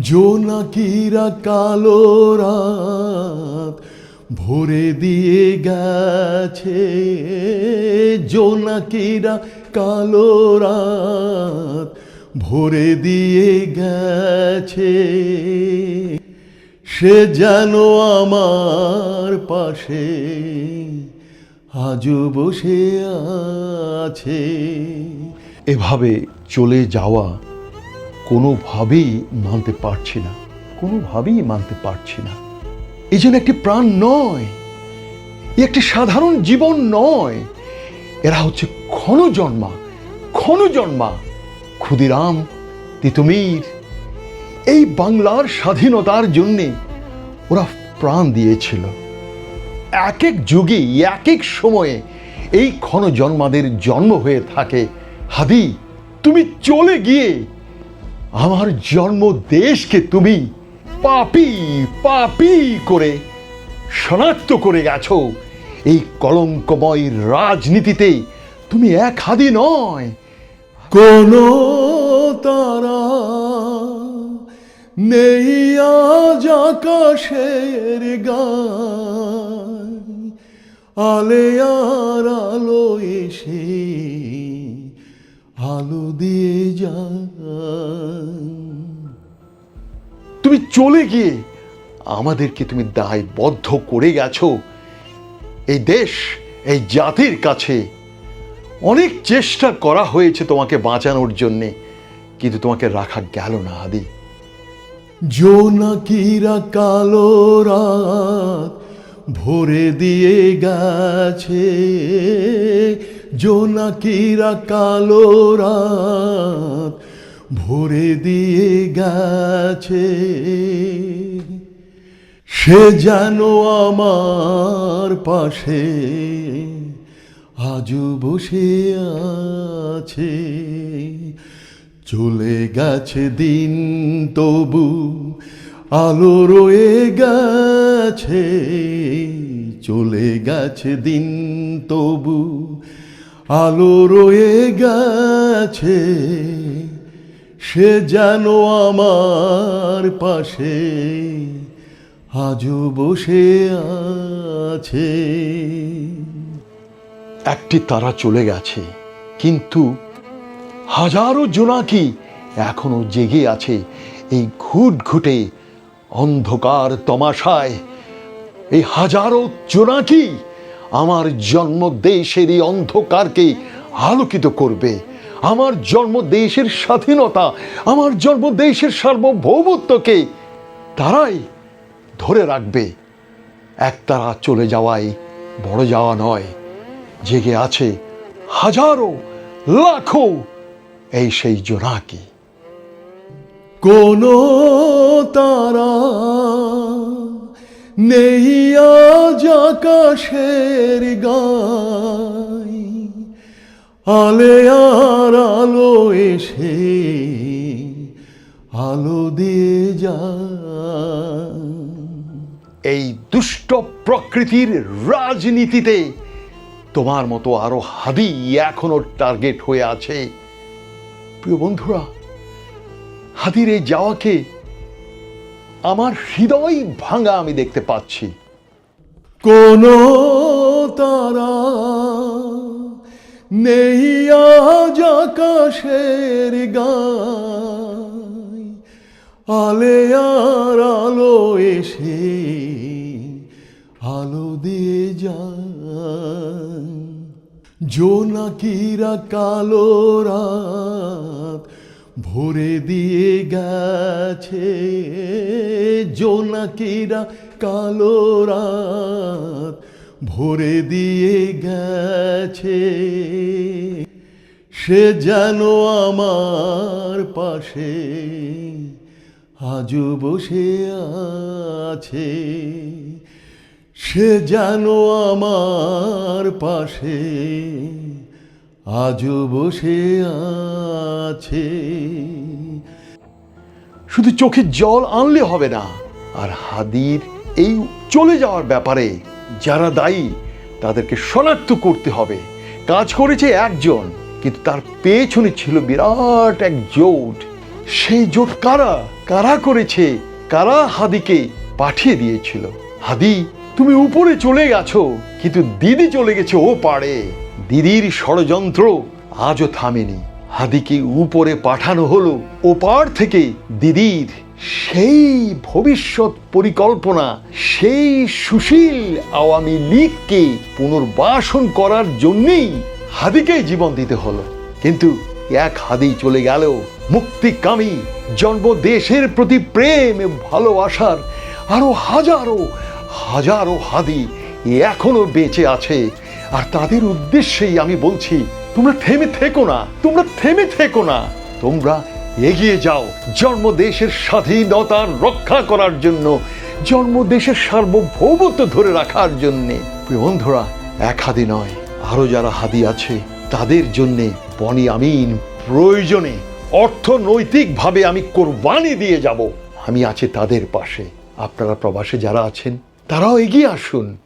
জোনাকিরা কালো রাত ভরে দিয়ে গেছে। জোনাকিরা কালো রাত ভরে দিয়ে গেছে। সে যেন আমার পাশে আজও বসে আছে। এভাবে চলে যাওয়া কোনোভাবেই মানতে পারছি না, কোনোভাবেই মানতে পারছি না। এই জন্য একটি প্রাণ নয় একটি সাধারণ জীবন নয়। এরা হচ্ছে ক্ষণজন্মা ক্ষণজন্মা, ক্ষুদিরাম, তিতুমির। এই বাংলার স্বাধীনতার জন্যে ওরা প্রাণ দিয়েছিল। এক এক যুগে, এক এক সময়ে এই ক্ষণজন্মাদের জন্ম হয়ে থাকে। হাদি, তুমি চলে গিয়ে আমার জন্ম দেশকে তুমি পাপি পাপি করে শনাক্ত করে গেছো। এই কলঙ্কময় রাজনীতিতে তুমি এক হাদি নয়। কোন তারা নেই আজ আকাশের আলে আর আলো এসে আলো দিয়ে যায়। তুমি চলে গিয়ে আমাদেরকে তুমি দায়বদ্ধ করে গেছো। এই দেশ, এই জাতির কাছে অনেক চেষ্টা করা হয়েছে তোমাকে বাঁচানোর জন্যে, কিন্তু তোমাকে রাখা গেল না, আদি। জোনাকিরা কালো রাত ভরে দিয়ে গেছে। জোনাকিরা কালো রাত ভরে দিয়ে গেছে। সে যেন আমার পাশে আজও বসে আছে। চলে গেছে দিন, তবু আলো রয়ে গেছে। চলে গেছে দিন, তবু আলো রয়ে গেছে। সে যেন আমার পাশে আজও বসে আছে। একটি তারা চলে গেছে, কিন্তু হাজারো জোনাকি এখনও জেগে আছে এই ঘুট ঘুটে অন্ধকার তমাশায়? এই হাজারো জোনাকি আমার জন্ম দেশের এই অন্ধকারকে আলোকিত করবে? আমার জন্ম দেশের স্বাধীনতা, আমার জন্ম দেশের সার্বভৌমত্বকে তারাই ধরে রাখবে। একতারা চলে যাওয়াই বড় যাওয়া নয়, জেগে আছে হাজারো, লাখো এই সেই জোনাকি। কোন তারা নেই আজ আকাশের গায় আলে আর আলো এসে আলো দিয়ে যা এই দুষ্ট প্রকৃতির রাজনীতিতে তোমার মতো আরও হাদি এখনও টার্গেট হয়ে আছে। প্রিয় বন্ধুরা হাদির এই যাওয়াকে আমার হৃদয় ভাঙা আমি দেখতে পাচ্ছি। কোন তারা নেই আজ আকাশের গায়। আলে আর আলো এসে আলো দিয়ে যায়। জোনাকিরা কালো রাত ভরে দিয়ে গেছে। জোনাকিরা কালো রাত ভরে দিয়ে গেছে। সে যেন আমার পাশে আজও বসে আছে। সে যেন আমার পাশে আজও বসে আছে। শুধু চোখে জল আনলে হবে না, আর হাদির এই চলে যাওয়ার ব্যাপারে যারা দায়ী তাদেরকে শনাক্ত করতে হবে। কাজ করেছে একজন, কিন্তু তার পেছনে ছিল বিরাট এক জোট। সেই জোট কারা? কারা করেছে? কারা হাদিকে পাঠিয়ে দিয়েছিল? হাদি, তুমি উপরে চলে গেছো, কিন্তু দিদি চলে গেছে ও পারে দিদির ষড়যন্ত্র আজও থামেনি। হাদিকে উপরে পাঠানো হলো, ওপার থেকে দিদির সেই ভবিষ্যৎ পরিকল্পনা, সেই সুশীল আওয়ামী লীগকে পুনর্বাসন করার জন্যেই হাদিকেই জীবন দিতে হলো। কিন্তু এক হাদি চলে গেল মুক্তিকামী, জন্ম দেশের প্রতি প্রেম, ভালোবাসার আরও হাজারো হাজারো হাদি এখনও বেঁচে আছে। আর তাদের উদ্দেশ্যেই আমি বলছি, তোমরা থেমে থেকো না, তোমরা থেমে থেকো না। তোমরা এগিয়ে যাও। জন্ম দেশের স্বাধীনতার রক্ষা করার জন্য জন্ম দেশের সার্বভৌমত্ব ধরে রাখার জন্যে। বন্ধুরা, এক হাদি নয়, আরও যারা হাদি আছে, তাদের জন্যে বনি আমিন প্রয়োজনে অর্থনৈতিকভাবে আমি কোরবানি দিয়ে যাব। আমি আছি তাদের পাশে। আপনারা প্রবাসে যারা আছেন, তারাও এগিয়ে আসুন।